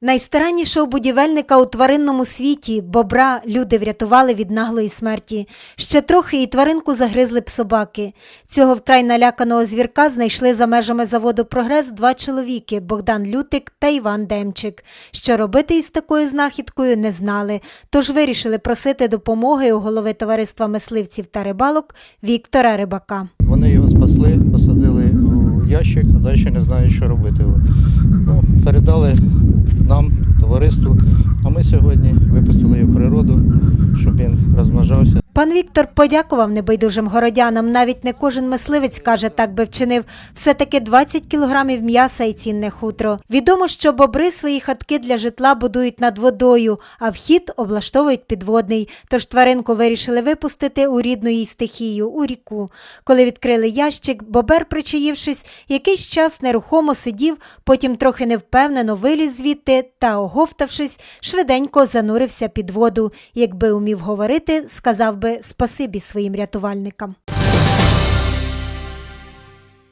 Найстараннішого будівельника у тваринному світі бобра люди врятували від наглої смерті. Ще трохи і тваринку загризли б собаки. Цього вкрай наляканого звірка знайшли за межами заводу Прогрес два чоловіки Богдан Лютик та Іван Демчик. Що робити із такою знахідкою, не знали, тож вирішили просити допомоги у голови товариства мисливців та рибалок Віктора Рибака. Вони його спасли, посадили у ящик, а далі не знають, що робити. Ну, передали нам, товариству, а ми сьогодні випустили Пан Віктор подякував небайдужим городянам. Навіть не кожен мисливець каже, так би вчинив. Все-таки 20 кілограмів м'яса і цінне хутро. Відомо, що бобри свої хатки для житла будують над водою, а вхід облаштовують підводний. Тож тваринку вирішили випустити у рідну їй стихію, у ріку. Коли відкрили ящик, бобер, причаївшись, якийсь час нерухомо сидів, потім трохи невпевнено виліз звідти та, оговтавшись, швиденько занурився під воду. Якби умів говорити, сказав би спасибі своїм рятувальникам.